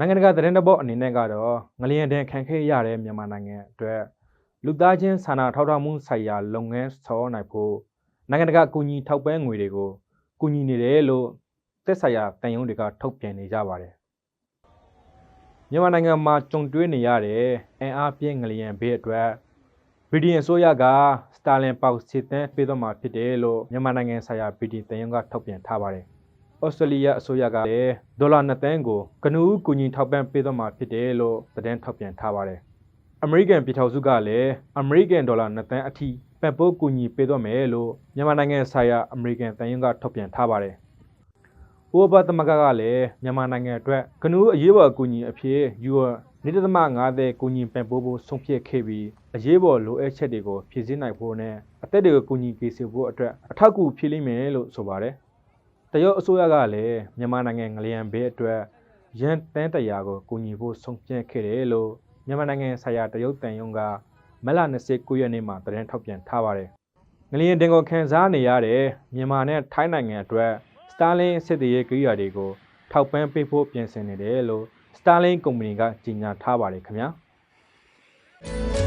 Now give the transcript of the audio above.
နိုင်ငံတကာသတင်းတပုတ်အနေနဲ့ကတော့ငလျင်တန်ခံခဲ့ရတဲ့မြန်မာနိုင်ငံအတွက်လူသားချင်းစာနာထောက်ထားမှုဆိုင်ရာလုပ်ငန်းဆောင်ရွက်နိုင်ဖို့နိုင်ငံတကာအကူအညီထောက်ပံ့ငွေတွေကိုကူညီနေတယ်လို့သက်ဆိုင်ရာတန်ယုံတွေကထုတ်ပြန်နေကြပါတယ်မြန်မာနိုင်ငံမှာကြုံတွေ့နေရတဲ့အင်အားပြင်းငလျင်ဘေးအတွက်ဗြိတိန်အစိုးရကစတာလင်ပေါက်စစ်တမ်းပေးသွားမှာဖြစ်တယ်လို့မြန်မာနိုင်ငံဆိုင်ရာဗြိတိန်တန်ယုံကထုတ်ပြန်ထားပါတယ် ဩစတြေးလျအစိုးရကလည်းဒေါ်လာ2သန်းကိုကနဦးကူညီထောက်ပံ့ပေးသွားမှာဖြစ်တယ်လို့သတင်းထုတ်ပြန်ထားပါတယ်။အမေရိကန်ပြည်ထောင်စုကလည်းအမေရိကန်ဒေါ်လာ2သန်းအထိပံ့ပိုးကူညီပေးသွားမယ်လို့မြန်မာနိုင်ငံဆိုင်ရာအမေရိကန်တန်ယုံကထုတ်ပြန်ထားပါတယ်။ဥပပသမဂ္ဂကလည်းမြန်မာနိုင်ငံအတွက်ကနဦးအရေးပေါ်အကူအညီအဖြစ်ယူနေတသမ5သန်းကူညီပံ့ပိုးဖို့ဆုံးဖြတ်ခဲ့ပြီးအရေးပေါ်လိုအပ်ချက်တွေကိုဖြည့်ဆည်းနိုင်ဖို့နဲ့အသက်တွေကိုကူညီပေးစေဖို့အတွက်အထောက်အကူဖြစ်လိမ့်မယ်လို့ဆိုပါတယ်။ တရုတ်အစိုးရကလည်းမြန်မာနိုင်ငံငလျင်ဘေးအတွက်ရန်တန်းတရာကိုကူညီဖို့ဆုံးဖြတ်ခဲ့တယ်လို့မြန်မာနိုင်ငံဆိုင်ရာတရုတ်တန်ယုံကမက်လ29ရက်နေ့မှာသတင်းထုတ်ပြန်ထားပါတယ်။ငလျင်တင်ကိုခံစားနေရတဲ့မြန်မာနဲ့ထိုင်းနိုင်ငံအတွက်စတာလင်းစစ်သေးရေးကိရိယာတွေကိုထောက်ပံ့ပေးဖို့ပြင်ဆင်နေတယ်လို့စတာလင်းကုမ္ပဏီကကြေညာထားပါတယ်ခင်ဗျာ။